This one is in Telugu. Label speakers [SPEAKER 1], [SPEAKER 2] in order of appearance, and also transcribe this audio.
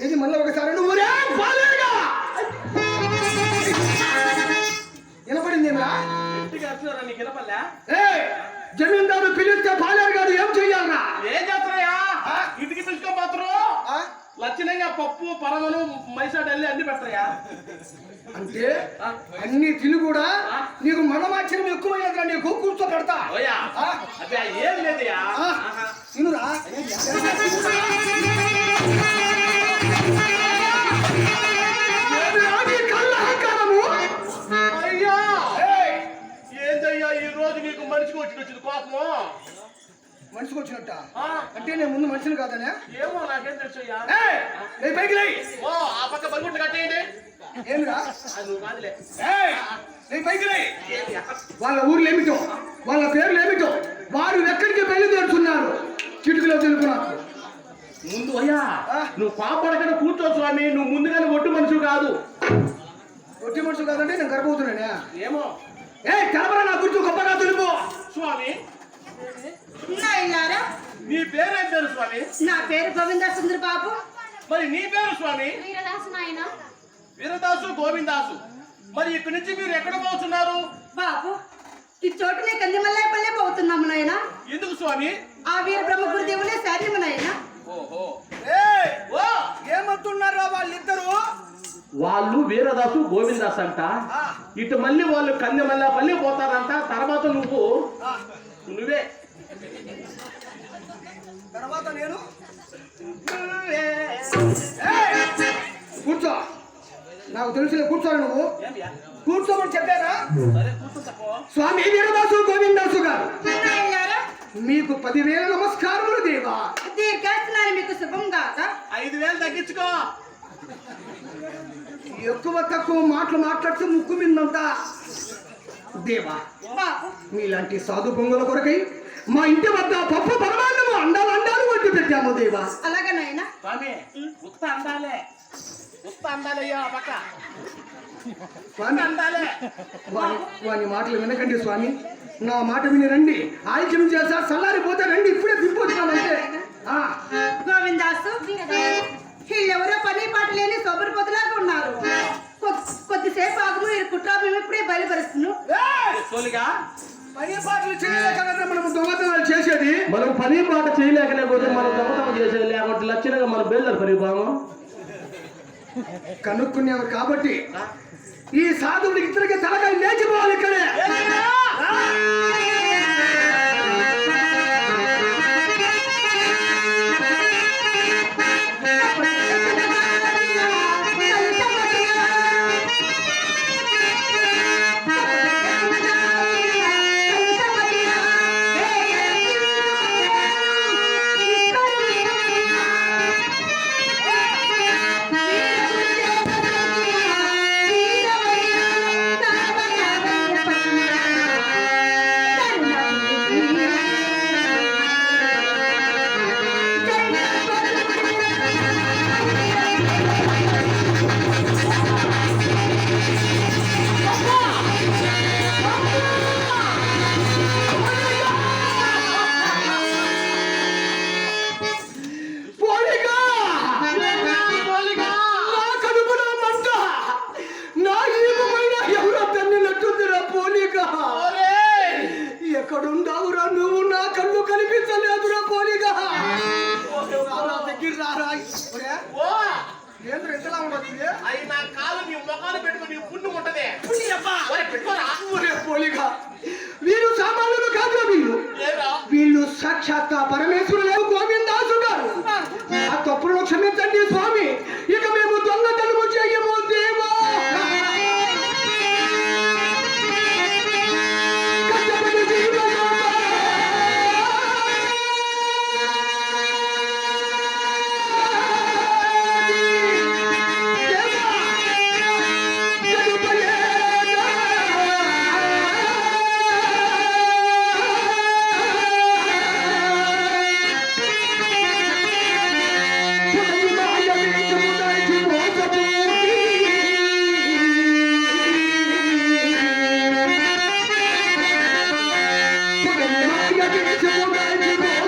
[SPEAKER 1] ఇది మళ్ళీ ఒకసారి నువ్వు రే పాలేరుగా వినపడింది ఏమిరా?
[SPEAKER 2] గట్టిగా అరుస్తున్నారా? నీకు వినపల్లా
[SPEAKER 1] ఏ జమీందారు పిలిస్తే పాలేరు గారు ఏం చెయ్యాలరా?
[SPEAKER 2] ఏం చేస్తున్నాయా?
[SPEAKER 1] ఆ?
[SPEAKER 2] ఇంటికి పిలుచుకోపోతురు? లక్షణంగా పప్పు పరమను మైసాడు అల్లి అన్ని పెడతాయా?
[SPEAKER 1] అంటే అన్ని తిని కూడా నీకు మనమాచరం ఎక్కువయ్యేదిరా నీకు కూర్చో పెడతా
[SPEAKER 2] ఏం లేదయా?
[SPEAKER 1] తినురా.
[SPEAKER 2] మనిషికి
[SPEAKER 1] వచ్చినట్ట? అంటే నేను ముందు మనిషిని కాదనే?
[SPEAKER 2] ఏమో నాకేం తెలుసు
[SPEAKER 1] లే పైకి లే
[SPEAKER 2] ఓ ఆ పక్క బరుగుంట కట్టేయండి
[SPEAKER 1] ఏమిరా
[SPEAKER 2] నువ్వు కాదులే.
[SPEAKER 1] పైకి లే? వాళ్ళ ఊర్లు ఏమిటో వాళ్ళ పేర్లు ఏమిటో వారు ఎక్కడికి బయలుదేరుతున్నారు? చిటుకులో తెలుపు నాకు.
[SPEAKER 2] ముందు అయ్యా? నువ్వు కోపడకుండా కూర్చో స్వామి నువ్వు ముందుగానే ఒట్టు మనిషి కాదు.
[SPEAKER 1] ఒట్టి మనుషులు కాదంటే నేను గర్భవుతున్నానే
[SPEAKER 2] ఏమో.
[SPEAKER 1] ఏ కలపరా నా గుర్తు గొప్పగా తెలుపు.
[SPEAKER 2] స్వామి నీ పేరేం పేరు స్వామి?
[SPEAKER 3] నా పేరు గోవింద సుందర్ బాబు.
[SPEAKER 2] మరి నీ పేరు స్వామి?
[SPEAKER 4] వీరదాసు నాయన.
[SPEAKER 2] వీరదాసు గోవిందాసు. మరి ఇక్కడి నుంచి మీరు ఎక్కడ పోతున్నారు?
[SPEAKER 3] బాబు ఈ చోటునే కందిమల్లాయపల్లె పోతున్నాము నాయన.
[SPEAKER 2] ఎందుకు స్వామి?
[SPEAKER 3] ఆ వీర బ్రహ్మ గురుదేవులే శారీము నాయన.
[SPEAKER 2] ఓహో. ఓ
[SPEAKER 1] ఏమంటున్నారా వాళ్ళిద్దరు?
[SPEAKER 2] వాళ్ళు వీరదాసు గోవిందాస్ అంట. ఇటు మళ్ళీ వాళ్ళు కందెమల్లా పల్లి పోతారంట. తర్వాత నువ్వు నువ్వే
[SPEAKER 1] తెలుసులే కూర్చోను నువ్వు? కూర్చోమని చెప్పారా. స్వామి వీరదాసు గోవిందాసు గారు. మీకు పదివేల నమస్కారములు దేవా.
[SPEAKER 3] దీర్ఘాసనాన్ని మీకు శుభం కాక.
[SPEAKER 2] ఐదు వేలు తగ్గించుకో.
[SPEAKER 1] ఎక్కువ తక్కువ మాటలు మాట్లాడితే ముక్కు మిందంతా. దేవా మీలాంటి సాధు పొంగుల కొరకై మా ఇంటి వద్ద పప్పు పరమాన్నము అండాలు అండాలు వండి పెట్టాము దేవా.
[SPEAKER 3] అలాగే నాయన.
[SPEAKER 2] స్వామి ఉత్త అందాలే అందాలయ్యా పక్క
[SPEAKER 1] స్వామి
[SPEAKER 2] అందాలే
[SPEAKER 1] మాటలు వినకండి స్వామి. నా మాట విని రండి. ఆలస్యం చేస్తా చల్లారిపోతే రండి. ఇప్పుడే ఆ,
[SPEAKER 3] గోవిందాసు వీళ్ళెవరో పని పాట లేని సొబరి పొదలాగా ఉన్నారు. కొద్దిసేపు ఆగము వీరి కుట్రా మేము ఇప్పుడే బయలుపరుస్తున్నాం
[SPEAKER 1] ఏయ్!
[SPEAKER 2] తోలిగా
[SPEAKER 1] పని పాటలు చేయలేక కదా మనం దొంగతనాలు చేసేది.
[SPEAKER 2] మనం పని పాట చేయలేకనే పోతే మనం దొంగతనం చేసేది లేకపోతే లక్షణంగా మన బేల్దారు పని బాము
[SPEAKER 1] కనుక్కునేవారు కాబట్టి ఈ సాధువుడికి ఇద్దరికి తలకాయ లేచిపోవాలి ఇక్కడే. నా దగ్గర రారా
[SPEAKER 2] ఓ!
[SPEAKER 1] ఏంద్రా ఇంతలా ఉండదు?
[SPEAKER 2] అయి నా కాలు నీ ముఖాలు పెట్టుకుని నీ పుణ్యం ఉంటదే
[SPEAKER 1] పోలిక వీరు సామాన్యులు కాదు వీళ్ళు. వీళ్ళు సాక్షాత్ పరమేశ్వరుల. Thank you.